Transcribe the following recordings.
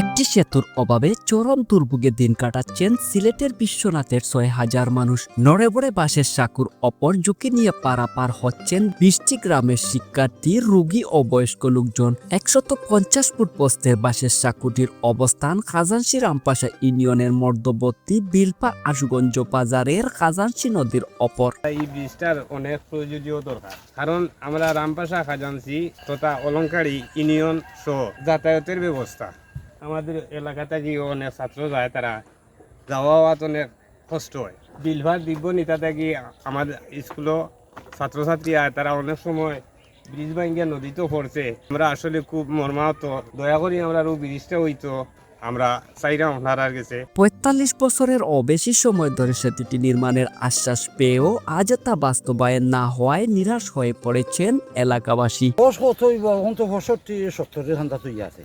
একটি সেতুর অভাবে চরম দুর্ভোগে দিন কাটাচ্ছেন সিলেটের বিশ্বনাথের ছয় হাজার মানুষ। নড়েবড়ে বাসের সাকুর অপর ঝুঁকি নিয়ে পারাপার হচ্ছেন বৃষ্টি গ্রামের শিক্ষার্থী, রোগী ও বয়স্ক লোকজন। একশত পঞ্চাশ ফুট পোস্টের বাসের সাকুটির অবস্থান খাজানসি রামপাশা ইউনিয়নের মধ্যবর্তী বিলপা আশুগঞ্জ বাজারের খাজানসি নদীর অপর। এই ব্রিজটার অনেক প্রয়োজনীয় দরকার। কারণ আমরা রামপাশা খাজানসি তথা অলঙ্কারী ইউনিয়ন সহ যাতায়াতের ব্যবস্থা। আমাদের এলাকাতে গিয়ে অনেক ছাত্র যায় তারা যাওয়া আওয়াত অনেক কষ্ট হয়। বিলভার দিব্য নিতা থাকি আমাদের স্কুলও ছাত্রছাত্রী আয় তারা অনেক সময় ব্রিজ ভাঙ্গিয়া নদীতেও পড়ছে। আমরা আসলে খুব মর্মাহত। দয়া করি আমরা আরও ব্রিজটা হইতো আমরা চাইরা ওনার গেছে। পঁয়তাল্লিশ বছরের ও বেশি সময় ধরে সেতুটি নির্মাণের আশ্বাস পেয়েও আজ তা বাস্তবায়ন না হওয়ায় নিরাশ হয়ে পড়েছেন এলাকাবাসী। বয়স কত হইব পঁয়ষট্টি সত্তরের ঠান্ডা তো আছে।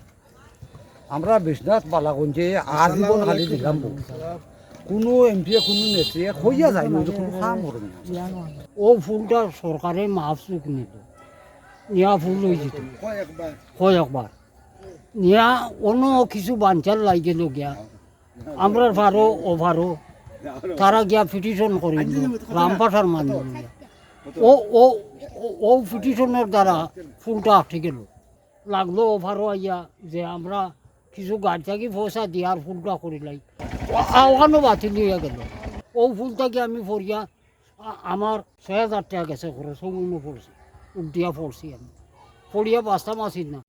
আমরা বিশ্বনাথ বালাগঞ্জে আজীবন খালি দিলাম। কোনো এমপি কোনো নেত্রী হইয়া যায় না কোনো কাম করে না। ও ফুলটা সরকারে মাফসুক নিত নিয়া ফুল হয়ে যেত কয়েকবার। নিয়া অন্য কিছু বাঞ্চাল লাগিল গিয়া। আমরা ভারো ও ভারো তারা গিয়া পিটিশন করিল রামপাঠার মানুষ ও ও- ও পিটিশনের দ্বারা ফুলটা আটকে গেল। লাগল ও ভারো আইয়া যে আমরা কিছু গাড়ি থাকি পয়সা দিয়ার ফুলটা করিলাই ওখানেও বাতিল হয়ে গেল। ও ফুলটাকে আমি ফরিয়া আমার ছয় হাজার টাকা গেছে খরচ সম্পূর্ণ পড়ছি উঠিয়া পড়ছি আমি। ফড়িয়া বাঁচতাম আসি না।